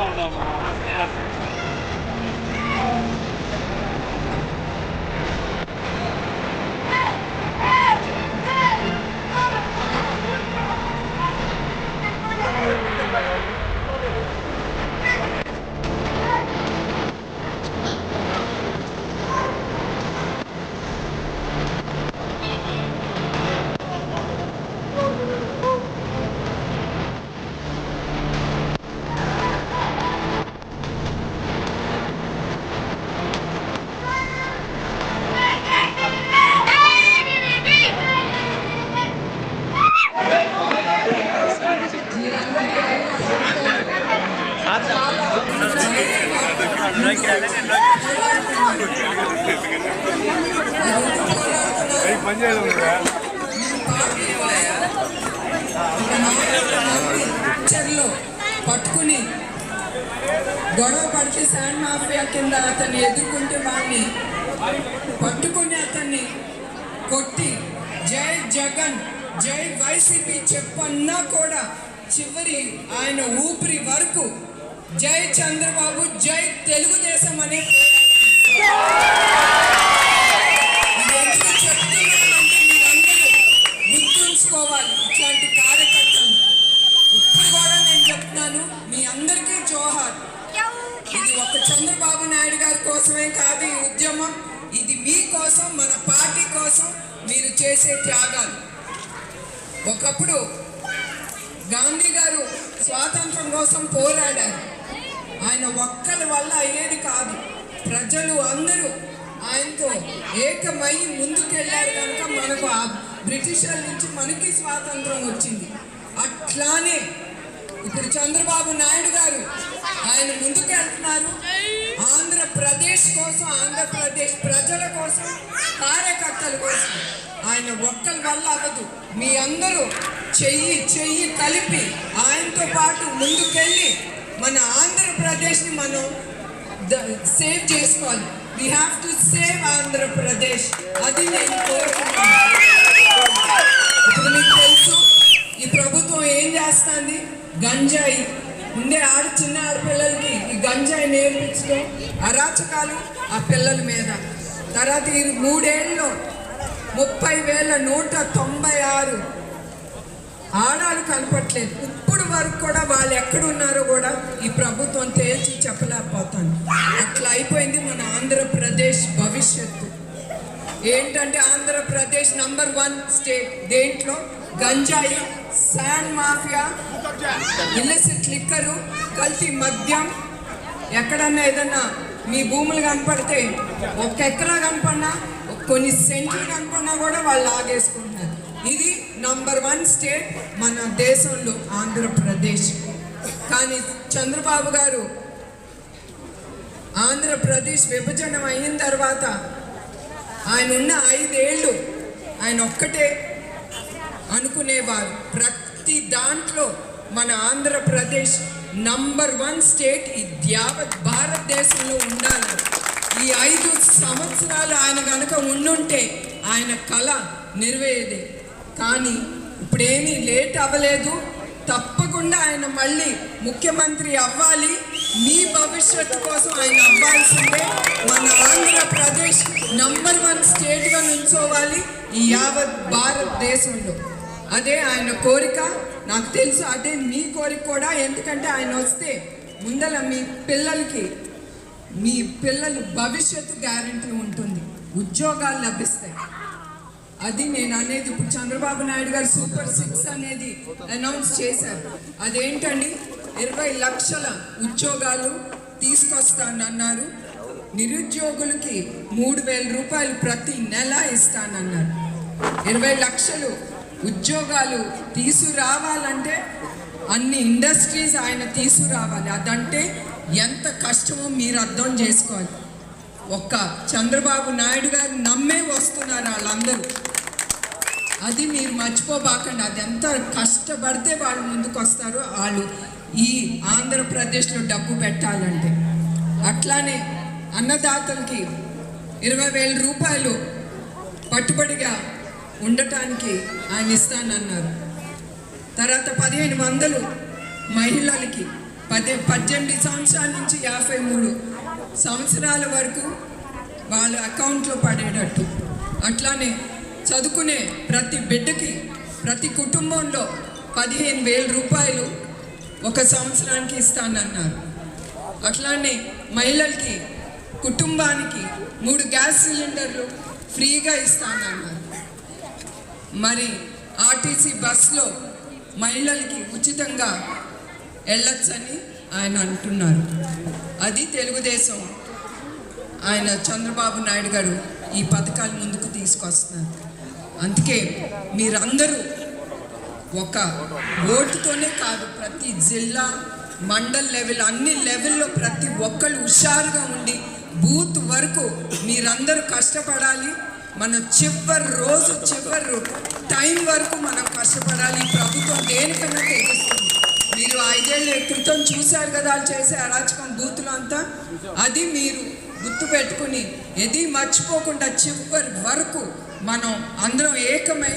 Não, não, não. É. ఉన్నాము పట్టుకుని గొడవ పడితే శాండ్ మాఫియా కింద అతన్ని ఎదుర్కొంటే వాడిని పట్టుకుని అతన్ని కొట్టి జై జగన్ జై వైసీపీ చెప్పన్నా కూడా చివరి ఆయన ఊపిరి వరకు జై చంద్రబాబు జై తెలుగుదేశం అనే గుర్తుంచుకోవాలి ఇట్లాంటి కార్యకర్తలు. ఇప్పుడు కూడా నేను చెప్తున్నాను మీ అందరికీ జోహార్. ఇది ఒక చంద్రబాబు నాయుడు గారి కోసమే కాదు ఈ ఉద్యమం. ఇది మీ కోసం మన పార్టీ కోసం మీరు చేసే త్యాగాలు. ఒకప్పుడు గాంధీ గారు స్వాతంత్రం కోసం పోరాడారు. ఆయన ఒక్కరి వల్ల అయ్యేది కాదు. ప్రజలు అందరూ ఆయనతో ఏకమై ముందుకెళ్ళారు కనుక మనకు ఆ బ్రిటిషర్ల నుంచి మనకి స్వాతంత్రం వచ్చింది. అట్లానే ఇప్పుడు చంద్రబాబు నాయుడు గారు ఆయన ముందుకెళ్తున్నారు. ఆంధ్రప్రదేశ్ కోసం ఆంధ్రప్రదేశ్ ప్రజల కోసం కార్యకర్తల కోసం ఆయన ఒక్కరి వల్ల అవ్వదు. మీ అందరూ చెయ్యి చెయ్యి కలిపి ఆయనతో పాటు ముందుకెళ్ళి మన ఆంధ్రప్రదేశ్ని మనం సేవ్ చేసుకోవాలి. We have to save Andhra Pradesh. అది నేను కోరుకుంటున్నాను. ఇప్పుడు మీకు తెలుసు ఈ ప్రభుత్వం ఏం చేస్తుంది? గంజాయి. ఉండే ఆడ చిన్న ఆడపిల్లలకి ఈ గంజాయి నేర్పించడం అరాచకాలు ఆ పిల్లల మీద. తర్వాత ఈ మూడేళ్ళు ముప్పై వేల నూట తొంభై ఆరు ఆడాలు కనపట్లేదు ఇప్పుడు వరకు కూడా వాళ్ళు ఎక్కడున్నారో కూడా ఈ ప్రభుత్వం తేల్చి చెప్పలేకపోతాను. అట్లా అయిపోయింది మన ఆంధ్రప్రదేశ్ భవిష్యత్తు. ఏంటంటే ఆంధ్రప్రదేశ్ నంబర్ వన్ స్టేట్ దేంట్లో? గంజాయి శాండ్ మాఫియా ఇల్లిసిట్ లిక్కరు కల్తీ మద్యం. ఎక్కడన్నా ఏదన్నా మీ భూములు కనపడితే ఒక ఎకరా కనపడినా కొన్ని సెంట్లు కనపడినా కూడా వాళ్ళు లాగేసుకుంటున్నారు ఇది నంబర్ వన్ స్టేట్ మన దేశంలో ఆంధ్రప్రదేశ్. కానీ చంద్రబాబు గారు ఆంధ్రప్రదేశ్ విభజన అయిన తర్వాత ఆయన ఉన్న ఐదేళ్ళు ఆయన ఒక్కటే అనుకునేవారు. ప్రతి దాంట్లో మన ఆంధ్రప్రదేశ్ నంబర్ వన్ స్టేట్ ఈ యావత్ భారతదేశంలో ఉండాలి. ఈ ఐదు సంవత్సరాలు ఆయన కనుక ఉండుంటే ఆయన కళ నెరవేరేది. కానీ ఇప్పుడేమీ లేట్ అవ్వలేదు. తప్పకుండా ఆయన మళ్ళీ ముఖ్యమంత్రి అవ్వాలి. మీ భవిష్యత్తు కోసం ఆయన అవ్వాల్సిందే. మన ఆంధ్రప్రదేశ్ నంబర్ వన్ స్టేట్గా నుంచోవాలి ఈ యావత్ భారతదేశంలో. అదే ఆయన కోరిక. నాకు తెలుసు అదే మీ కోరిక కూడా. ఎందుకంటే ఆయన వస్తే ముందల మీ పిల్లలకి మీ పిల్లల భవిష్యత్తు గ్యారంటీ ఉంటుంది. ఉద్యోగాలు లభిస్తాయి. అది నేను అనేది ఇప్పుడు చంద్రబాబు నాయుడు గారు సూపర్ సిక్స్ అనేది అనౌన్స్ చేశారు. అదేంటండి? ఇరవై లక్షల ఉద్యోగాలు తీసుకొస్తానన్నారు. నిరుద్యోగులకి మూడు వేల రూపాయలు ప్రతి నెల ఇస్తానన్నారు. ఇరవై లక్షలు ఉద్యోగాలు తీసుకురావాలంటే అన్ని ఇండస్ట్రీస్ ఆయన తీసుకురావాలి. అదంటే ఎంత కష్టమో మీరు అర్థం చేసుకోవాలి. ఒక్క చంద్రబాబు నాయుడు గారు నమ్మే వస్తున్నారు వాళ్ళందరూ. అది మీరు మర్చిపోబాకండి. అది ఎంత కష్టపడితే వాళ్ళు ముందుకు వస్తారు వాళ్ళు ఈ ఆంధ్రప్రదేశ్లో డబ్బు పెట్టాలంటే. అట్లానే అన్నదాతలకి ఇరవై వేల రూపాయలు పట్టుబడిగా ఉండటానికి ఆయన ఇస్తానన్నారు. తర్వాత పదిహేను వందలు మహిళలకి పది పద్దెనిమిది సంవత్సరాల నుంచి యాభై మూడు సంవత్సరాల వరకు వాళ్ళ అకౌంట్లో పడేటట్టు. అట్లానే చదువుకునే ప్రతి బిడ్డకి ప్రతి కుటుంబంలో పదిహేను వేల రూపాయలు ఒక సంవత్సరానికి ఇస్తానన్నారు. అట్లానే మహిళలకి కుటుంబానికి మూడు గ్యాస్ సిలిండర్లు ఫ్రీగా ఇస్తానన్నారు. మరి ఆర్టీసీ బస్సులో మహిళలకి ఉచితంగా వెళ్ళొచ్చని ఆయన అంటున్నారు. అది తెలుగుదేశం. ఆయన చంద్రబాబు నాయుడు గారు ఈ పథకాలు ముందుకు తీసుకొస్తున్నారు. అందుకే మీరందరూ ఒక ఓటుతోనే కాదు ప్రతి జిల్లా మండల్ లెవెల్ అన్ని లెవెల్లో ప్రతి ఒక్కళ్ళు హుషారుగా ఉండి బూత్ వరకు మీరందరూ కష్టపడాలి. మన చివరి రోజు చివరి టైం వరకు మనం కష్టపడాలి. ప్రభుత్వం దేనికన్నా తెగిస్తుంది మీరు ఐదేళ్ళ క్రితం చూశారు కదా వాళ్ళు చేసే అరాచకం బూతులు అంతా? అది మీరు గుర్తు పెట్టుకుని ఇది మర్చిపోకుండా చివరి వరకు మనం అందరం ఏకమై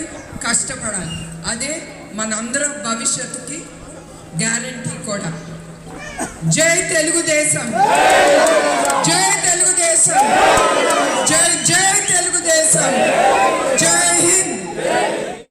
కష్టపడాలి. అదే మనందరం భవిష్యత్తుకి గ్యారంటీ కూడా. జై తెలుగుదేశం. జై తెలుగుదేశం. జై జై తెలుగుదేశం. జై హింద్.